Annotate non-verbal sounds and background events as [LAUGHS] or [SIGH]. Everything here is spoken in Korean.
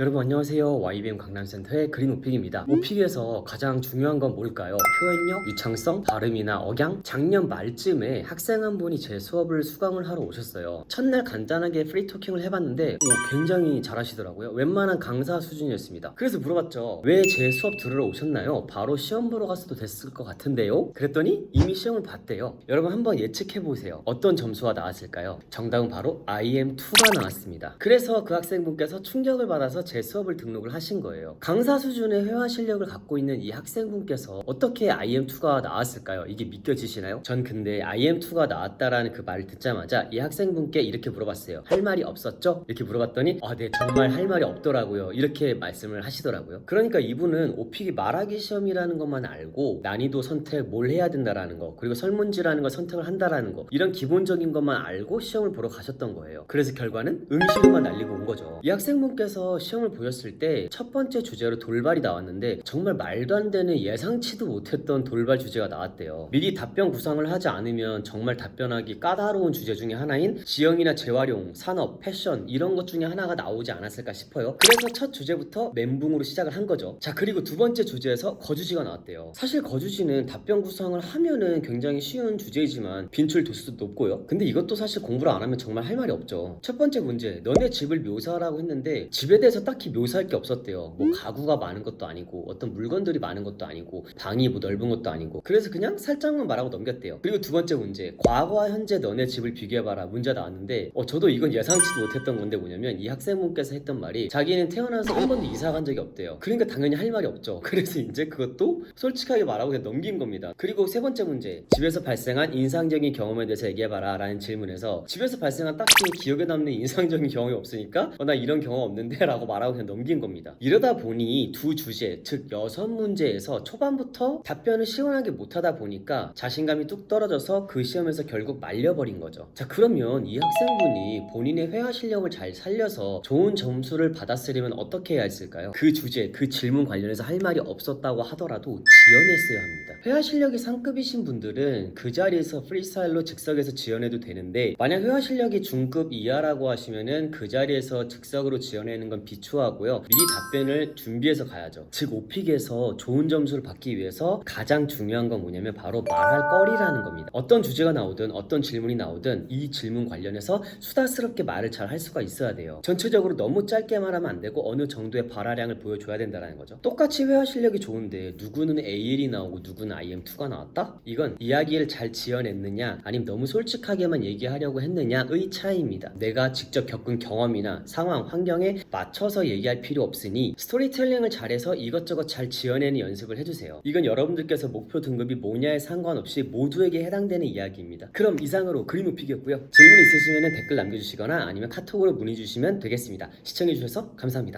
여러분 안녕하세요. YBM 강남센터의 그린 오픽입니다. 오픽에서 가장 중요한 건 뭘까요? 표현력, 유창성, 발음이나 억양? 작년 말쯤에 학생 한 분이 제 수업을 수강을 하러 오셨어요. 첫날 간단하게 프리토킹을 해봤는데 오, 굉장히 잘하시더라고요. 웬만한 강사 수준이었습니다. 그래서 물어봤죠. 왜 제 수업 들으러 오셨나요? 바로 시험 보러 갔어도 됐을 것 같은데요? 그랬더니 이미 시험을 봤대요. 여러분 한번 예측해보세요. 어떤 점수가 나왔을까요? 정답은 바로 IM2가 나왔습니다. 그래서 그 학생분께서 충격을 받아서 제 수업을 등록을 하신 거예요. 강사 수준의 회화 실력을 갖고 있는 이 학생분께서 어떻게 IM2가 나왔을까요? 이게 믿겨지시나요? 전 근데 IM2가 나왔다라는 그 말을 듣자마자 이 학생분께 이렇게 물어봤어요. 할 말이 없었죠? 이렇게 물어봤더니 아, 네, 정말 할 말이 없더라고요. 이렇게 말씀을 하시더라고요. 그러니까 이분은 오픽이 말하기 시험이라는 것만 알고 난이도 선택 뭘 해야 된다라는 거 그리고 설문지라는 걸 선택을 한다라는 거 이런 기본적인 것만 알고 시험을 보러 가셨던 거예요. 그래서 결과는 응시로만 날리고 온 거죠. 이 학생분께서 시험 을 보셨을 때 첫 번째 주제로 돌발이 나왔는데 정말 말도 안 되는 예상치도 못했던 돌발 주제가 나왔대요. 미리 답변 구상을 하지 않으면 정말 답변하기 까다로운 주제 중에 하나인 지형이나 재활용, 산업, 패션 이런 것 중에 하나가 나오지 않았을까 싶어요. 그래서 첫 주제부터 멘붕으로 시작을 한 거죠. 자 그리고 두 번째 주제에서 거주지가 나왔대요. 사실 거주지는 답변 구성을 하면은 굉장히 쉬운 주제이지만 빈출 도수도 높고요. 근데 이것도 사실 공부를 안 하면 정말 할 말이 없죠. 첫 번째 문제, 너네 집을 묘사하라고 했는데 집에 대해서 딱히 묘사할 게 없었대요. 뭐 가구가 많은 것도 아니고 어떤 물건들이 많은 것도 아니고 방이 뭐 넓은 것도 아니고 그래서 그냥 살짝만 말하고 넘겼대요. 그리고 두 번째 문제, 과거와 현재 너네 집을 비교해봐라 문제 나왔는데 어, 저도 이건 예상치도 못했던 건데 뭐냐면 이 학생분께서 했던 말이 자기는 태어나서 한 번도 이사 간 적이 없대요. 그러니까 당연히 할 말이 없죠. [LAUGHS] 그래서 이제 그것도 솔직하게 말하고 그냥 넘긴 겁니다. 그리고 세 번째 문제, 집에서 발생한 인상적인 경험에 대해서 얘기해봐라 라는 질문에서 집에서 발생한 딱히 기억에 남는 [LAUGHS] 인상적인 경험이 없으니까 어, 나 이런 경험 없는데 [LAUGHS] 라고 말 하고 그냥 넘긴 겁니다. 이러다 보니 두 주제, 즉 여섯 문제에서 초반부터 답변을 시원하게 못하다 보니까 자신감이 뚝 떨어져서 그 시험에서 결국 말려버린 거죠. 자 그러면 이 학생분이 본인의 회화 실력을 잘 살려서 좋은 점수를 받았으려면 어떻게 해야 했을까요? 그 주제, 그 질문 관련해서 할 말이 없었다고 하더라도 지연했어야 합니다. 회화 실력이 상급이신 분들은 그 자리에서 프리스타일로 즉석에서 지연해도 되는데 만약 회화 실력이 중급 이하라고 하시면은 그 자리에서 즉석으로 지연하는 건 비추 하고요. 미리 답변을 준비해서 가야죠. 즉 오픽에서 좋은 점수를 받기 위해서 가장 중요한 건 뭐냐면 바로 말할 거리라는 겁니다. 어떤 주제가 나오든 어떤 질문이 나오든 이 질문 관련해서 수다스럽게 말을 잘 할 수가 있어야 돼요. 전체적으로 너무 짧게 말하면 안 되고 어느 정도의 발화량을 보여줘야 된다는 거죠. 똑같이 회화 실력이 좋은데 누구는 A1이 나오고 누구는 IM2가 나왔다? 이건 이야기를 잘 지어냈느냐 아니면 너무 솔직하게만 얘기하려고 했느냐의 차이입니다. 내가 직접 겪은 경험이나 상황, 환경에 맞춰 서 얘기할 필요 없으니 스토리텔링을 잘해서 이것저것 잘 지어내는 연습을 해주세요. 이건 여러분들께서 목표 등급이 뭐냐에 상관없이 모두에게 해당되는 이야기입니다. 그럼 이상으로 그림 높이기였고요. 질문 있으시면 댓글 남겨주시거나 아니면 카톡으로 문의 주시면 되겠습니다. 시청해주셔서 감사합니다.